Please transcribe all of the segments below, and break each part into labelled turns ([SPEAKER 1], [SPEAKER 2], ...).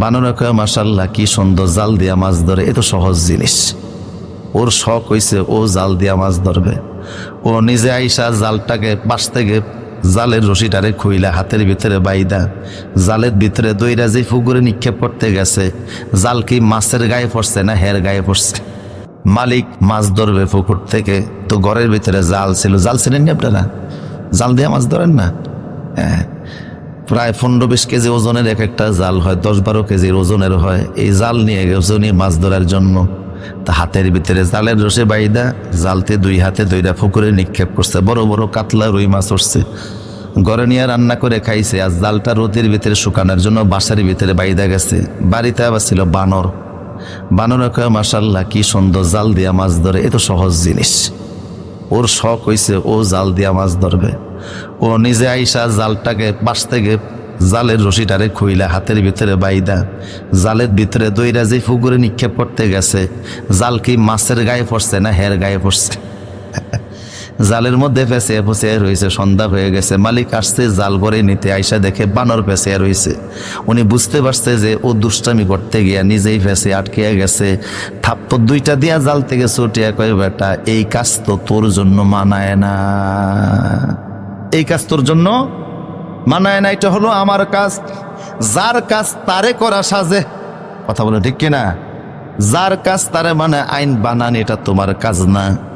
[SPEAKER 1] বানর কয় মাসাল্লাহ কি সুন্দর জাল দিয়া মাছ ধরে, এ তো সহজ জিনিস। ওর শখ হইছে ও জাল দিয়া মাছ ধরবে। ও নিজে আইসা জালটাকে পাশ থেকে জালের রশিটারে খুইলা হাতের ভিতরে বাইদা, জালের ভিতরে দইরা যে ফুগুরে নিক্ষেপ করতে গেছে, জাল কি মাছের গায়ে পড়ছে না হের গায়ে পড়ছে? মালিক মাছ ধরবে পুকুর থেকে, তো ঘরের ভিতরে জাল ছিল। জাল ছিলেন না আপনারা? জাল দিয়ে মাছ ধরেন না? হ্যাঁ। প্রায় পনেরো বিশ কেজি ওজনের এক একটা জাল হয়, দশ বারো কেজির ওজনের হয়। এই জাল নিয়ে গেছে উনি মাছ ধরার জন্য তা হাতের ভিতরে জালের রসে বাইদা জালতে দুই হাতে দুইটা পুকুরে নিক্ষেপ করছে। বড় বড় কাতলা রুই মাছ উঠছে। ঘরে নিয়ে রান্না করে খাইছে, আর জালটা রোদের ভিতরে শুকানোর জন্য বাসার ভিতরে বাইদা গেছে। বাড়িতে আবার ছিল বানর। বানর কয় মাসাল্লাহ কি সুন্দর জাল দিয়া মাছ ধরে, এ তো সহজ জিনিস। ওর শখ হয়েছে ও জাল দিয়া মাছ ধরবে। ও নিজে আইসা জালটাকে পাশ থেকে জালের রশিটারে খুইলা হাতের ভিতরে বাইদা, জালের ভিতরে দইরা যে ফুকুরে নিক্ষেপ করতে গেছে, জাল কি মাছের গায়ে পড়ছে না হের গায়ে পড়ছে? জালের মধ্যে ফেসে ফসে রয়েছে সন্ধ্যা হয়ে গেছে। মালিক আসছে, জাল ভরে নিতে আইসা দেখে বানর ফেসে রয়েছে উনি বুঝতে পারছে যে ও দুষ্টামি করতে গিয়া নিজেই ফেসে আটকে গেছে। থাপ্পর দুইটা দিয়া জাল থেকে ছুটিয়া কয়, বেটা, এই কাজ তো তোর জন্য মানায় না। এই কাজ তোর জন্য মানায় না, এটা হলো আমার কাজ। যার কাজ তারে করা সাজে। কথা বলে ঠিক কিনা? যার কাজ তারে মানে আইন বানান, এটা তোমার কাজ না।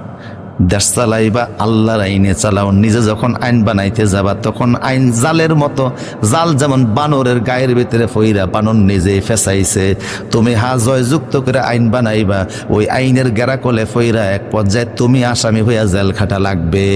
[SPEAKER 1] দেশ চালাইবা, আল্লাহর আইনে চালাও। নিজে যখন আইন বানাইতে যাবা, তখন আইন জালের মতো, জাল যেমন বানরের গায়ের ভিতরে ফইরা বানর নিজেই ফেসাইছে। তুমি হা জয়যুক্ত করে আইন বানাইবা, ওই আইনের গেরাকলে ফইরা এক পর্যায়ে তুমি আসামি হইয়া জেল খাটা লাগবে।